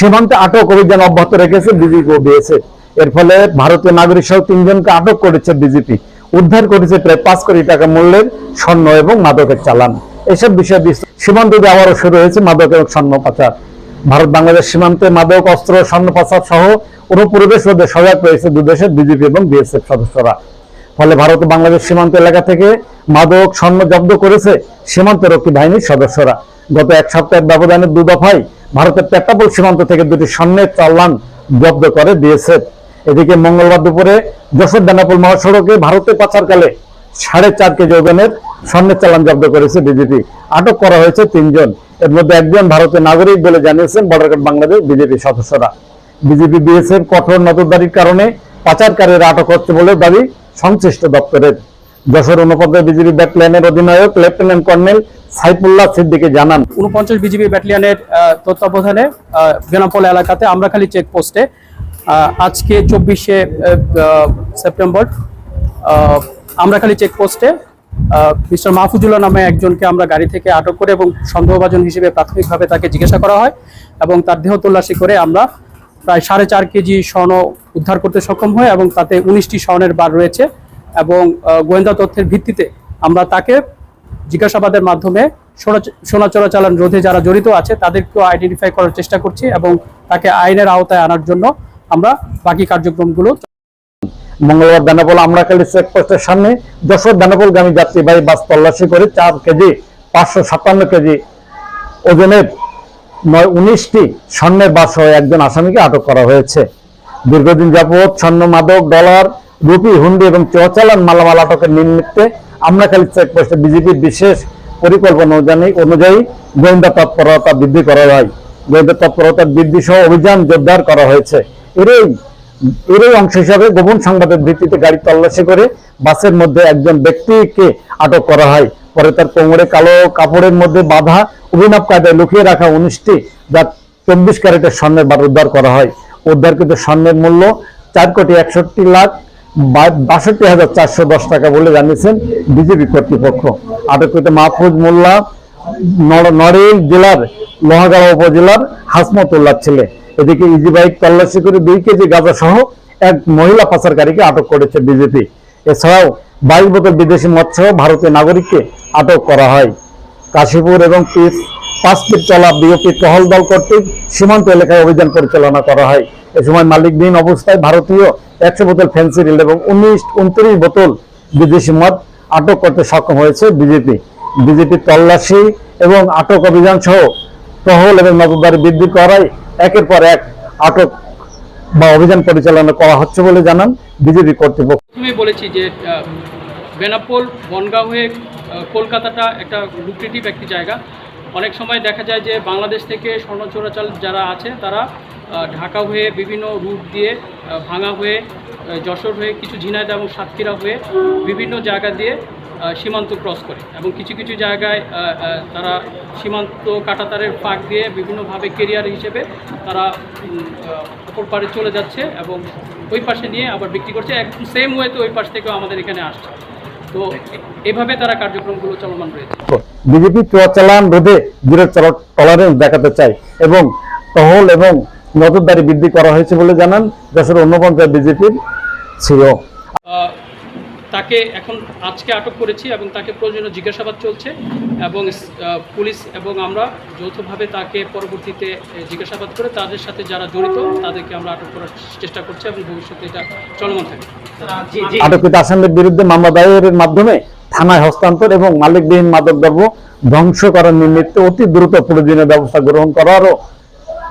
সীমান্তে আটক অভিযান অব্যাহত রেখেছে বিজিপি ও বিএসএফ। এর ফলে ভারতীয় নাগরিক সহ তিনজনকে আটক করেছে বিজেপি উদ্ধার করেছে প্রায় পাঁচ কোটি টাকা মূল্যের স্বর্ণ এবং মাদকের চালান। এসব বিষয়ে সীমান্ত দিয়ে আবারও শুরু হয়েছে মাদক এবং স্বর্ণ পাচার। ভারত, বাংলাদেশ সীমান্তে মাদক, অস্ত্র, স্বর্ণ পাচার সহ অনুপ্রবেশ রোধে সজাগ রয়েছে দুদেশের বিজেপি এবং বিএসএফ সদস্যরা। ফলে ভারত বাংলাদেশ সীমান্ত এলাকা থেকে মাদক, স্বর্ণ জব্দ করেছে সীমান্ত রক্ষী বাহিনীর সদস্যরা। গত এক সপ্তাহের ব্যবধানে দু দফায় ভারতের পেট্টাপোল সীমান্ত থেকে দুটি স্বর্ণের চালান জব্দ করে বিএসএফ। এদিকে মঙ্গলবার দুপুরে যশোর দানাপুল মহাসড়কে ভারতে পাচারকালে সাড়ে চার কেজি ওজনের স্বর্ণের চালান জব্দ করেছে বিজেপি। আটক করা হয়েছে তিনজন। এর মধ্যে একজন ভারতের নাগরিক বলে জানিয়েছেন বর্ডার বাংলাদেশ বিজেপি সদস্যরা। বিজেপি, বিএসএফ কঠোর নজরদারির কারণে পাচারকারীরা আটক হচ্ছে বলে দাবি সংশ্লিষ্ট দপ্তরের। যশোর অনুপদ্রয় বিজেপি ব্যাটালিয়নের অধিনায়ক, লেফটেন্যান্ট কর্নেল সাইফুল্লাহ সিদ্দিকে জানান। উনপঞ্চাশ বিজিবি ব্যাটালিয়নের তত্ত্বাবধানে বেনাপোল এলাকাতে আমরাখালী চেকপোস্টে আজকে চব্বিশে সেপ্টেম্বর আমরাখালী চেকপোস্টে মিস্টার মাহফুজুল্লাহ নামে একজনকে আমরা গাড়ি থেকে আটক করে এবং সন্দেহভাজন হিসেবে প্রাথমিকভাবে তাকে জিজ্ঞাসা করা হয় এবং তার দেহ তল্লাশি করে আমরা প্রায় সাড়ে চার কেজি স্বর্ণ উদ্ধার করতে সক্ষম হয় এবং তাতে উনিশটি স্বর্ণের বার রয়েছে। এবং গোয়েন্দা তথ্যের ভিত্তিতে আমরা তাকে জিজ্ঞাসাবাদের মাধ্যমে সোনা- চোরাচালান রোধে যারা জড়িত আছে তাদেরকেও আইডেন্টিফাই করার চেষ্টা করছি এবং তাকে আইনের আওতায় আনার জন্য আমরা বাকি কার্যক্রমগুলো মঙ্গলবার দানাপোল আমরাখালী চেকপোস্টের সামনে। যশোর দানাপোলগামী যাত্রীবাহী বাস তল্লাশি করে চার কেজি, পাঁচশো সাতান্ন কেজি ওজনের নয়, উনিশটি স্বর্ণের বাস সহ একজন আসামিকে আটক করা হয়েছে। দীর্ঘদিন যাবৎ স্বর্ণ মাদক, ডলার রুপি হুন্ডি এবং চোরাচালান মালামাল আটকের নিমিত্তে আমরাখালী চেকপোস্টে বিজেপির বিশেষ পরিকল্পনা অনুযায়ী অনুযায়ী গোয়েন্দা তৎপরতা বৃদ্ধি করা হয়। গোয়েন্দা তৎপরতা বৃদ্ধি সহ অভিযান জোরদার করা হয়েছে। এরই এরই অংশ হিসাবে গোপন সংবাদের ভিত্তিতে গাড়ি তল্লাশি করে বাসের মধ্যে একজন ব্যক্তিকে আটক করা হয়। পরে তার কোমরে কালো কাপড়ের মধ্যে বাঁধা, অভিনব কায়দায় লুকিয়ে রাখা উনিশটি যা চব্বিশ ক্যারেটের স্বর্ণের বার উদ্ধার করা হয়। উদ্ধারকৃত স্বর্ণের মূল্য চার কোটি একষট্টি লাখ বাষট্টি হাজার চারশো দশ টাকা বলে জানিয়েছেন বিজেপি কর্তৃপক্ষ। আটককৃত মাহফুজ মোল্লা নড়- নড়েইল জেলার লোহাগাড়া উপজেলার হাসমতুল্লাহ ছেলে। এদিকে ইজি বাইক তল্লাশি করে দুই কেজি গাঁজা সহ এক মহিলা পাচারকারীকে আটক করেছে বিজেপি। এছাড়াও বাইশ বোতল বিদেশি মদ সহ ভারতীয় নাগরিককে আটক করা হয়। কাশীপুর এবং পাঁচ ফিট চলা বিওপি টহল দল কর্তৃক সীমান্ত এলাকায় অভিযান পরিচালনা করা হয়। এ সময় মালিকবিহীন অবস্থায় ভারতীয় একশো বোতল ফেন্সিডিল এবং উনিশ, উনত্রিশ বোতল বিদেশি মদ আটক করতে সক্ষম হয়েছে বিজেপি। বিজেপি তল্লাশি এবং আটক অভিযান সহ টহল এবং নজরদারি বৃদ্ধি করায় একের পর এক আটক বা অভিযান পরিচালনা করা হচ্ছে বলে জানান বিজেপি কর্তৃপক্ষ। প্রথমেই বলেছি যে বেনাপোল বনগাঁ হয়ে কলকাতাটা একটা লুক্রেটিভ একটি জায়গা। অনেক সময় দেখা যায় যে বাংলাদেশ থেকে স্বর্ণ চোরাচাল যারা আছে, তারা ঢাকা হয়ে বিভিন্ন রুট দিয়ে ভাঙা হয়ে যশোর হয়ে কিছু ঝিনাইদহ এবং সাতক্ষীরা হয়ে বিভিন্ন জায়গা দিয়ে সীমান্ত ক্রস করে এবং কিছু কিছু জায়গায় তারা সীমান্ত কাটাতারের ফাঁক দিয়ে বিভিন্নভাবে কেরিয়ার হিসেবে তারা অপর পারে চলে যাচ্ছে এবং ওই পাশে নিয়ে আবার বিক্রি করছে। একদম সেম ওয়েতে ওই পাশ থেকেও আমাদের এখানে আসছে। তো এভাবে তারা কার্যক্রমগুলো চলমান রয়েছে। বিজেপি চোরাচালান রোধে জিরো টলারেন্স দেখাতে চায় এবং টহল এবং নজরদারি বৃদ্ধি করা হয়েছে বলে জানান যশোর অন্য পঞ্চায়েত বিজেপির সিও তাকে এখন আজকে আটক করেছি এবং তাকে প্রয়োজনীয় জিজ্ঞাসাবাদ চলছে এবং পুলিশ এবং আমরা যৌথভাবে তাকে পরবর্তীতে জিজ্ঞাসাবাদ করে তাদের সাথে যারা জড়িত তাদেরকে আমরা আটক করার চেষ্টা করছি এবং ভবিষ্যতে এটা চলমান থাকবে। আটককৃত আসামির বিরুদ্ধে মামলা দায়েরের মাধ্যমে থানায় হস্তান্তর এবং মালিকবিহীন মাদক দ্রব্য ধ্বংস করার নিমিত্তে অতি দ্রুত প্রয়োজনীয় ব্যবস্থা গ্রহণ করারও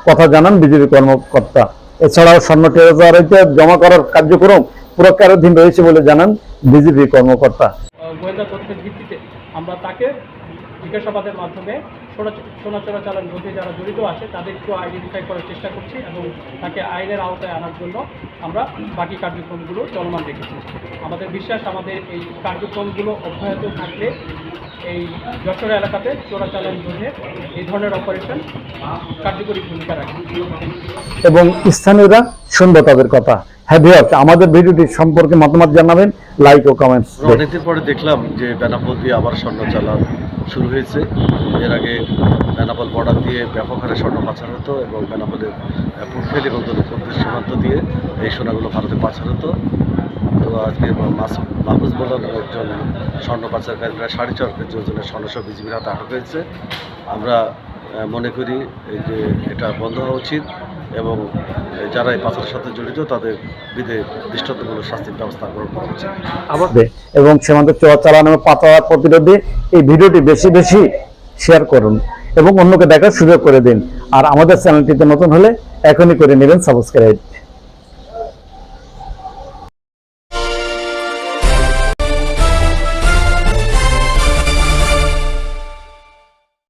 কথা জানান বিজেপি কর্মকর্তা। এছাড়াও স্বর্ণ ট্রেজারিতে জমা করার কার্যক্রম পুরস্কারাধীন রয়েছে বলে জানান বিজেপি কর্মকর্তা। গোয়েন্দা তথ্যের ভিত্তিতে আমরা তাকে জিজ্ঞাসাবাদের মাধ্যমে সোনা চোরাচালান রোধে যারা জড়িত আছে তাদেরকেও আইডেন্টিফাই করার চেষ্টা করছি এবং তাকে আইনের আওতায় আনার জন্য আমরা বাকি কার্যক্রমগুলো চলমান রেখেছি। আমাদের বিশ্বাস, আমাদের এই কার্যক্রমগুলো অব্যাহত থাকলে এই যশোর এলাকাতে চোরাচালান রোধে এই ধরনের অপারেশন কার্যকরী ভূমিকা রাখে এবং স্থানীয়রা শুনবে তাদের কথা। হ্যাঁ ভিউয়ার্স, আমাদের ভিডিওটি সম্পর্কে মতামত জানাবেন লাইক ও কমেন্টস অনেকদিন পরে দেখলাম যে বেনাপোল দিয়ে আবার স্বর্ণ চালান শুরু হয়েছে। এর আগে বেনাপোল বর্ডার দিয়ে ব্যাপক হারে স্বর্ণ পাচার হতো এবং বেনাপোলের পুরফেল এবং দলুপুরদের সীমান্ত দিয়ে এই সোনাগুলো ভারতে পাচার হতো। তো আজকে মাহফুজ মোল্লা একজন স্বর্ণ পাচারকারী, প্রায় সাড়ে চার কেজি ওজনের স্বর্ণসহ বিজিবির হাতে আটক হয়েছে। আমরা মনে করি যে এটা বন্ধ হওয়া উচিত। এবং যারা এই পাচারের সাথে জড়িত তাদের বিধে দৃষ্টান্তমূলক শাস্তির ব্যবস্থা গ্রহণ করা উচিত আমাদের এবং সীমান্ত চোরাচালান এবং পাচার প্রতিরোধে এই ভিডিওটি বেশি বেশি শেয়ার করুন এবং অন্যকে দেখার সুযোগ করে দিন। আর আমাদের চ্যানেলটিতে নতুন হলে এখনই করে নেবেন সাবস্ক্রাইব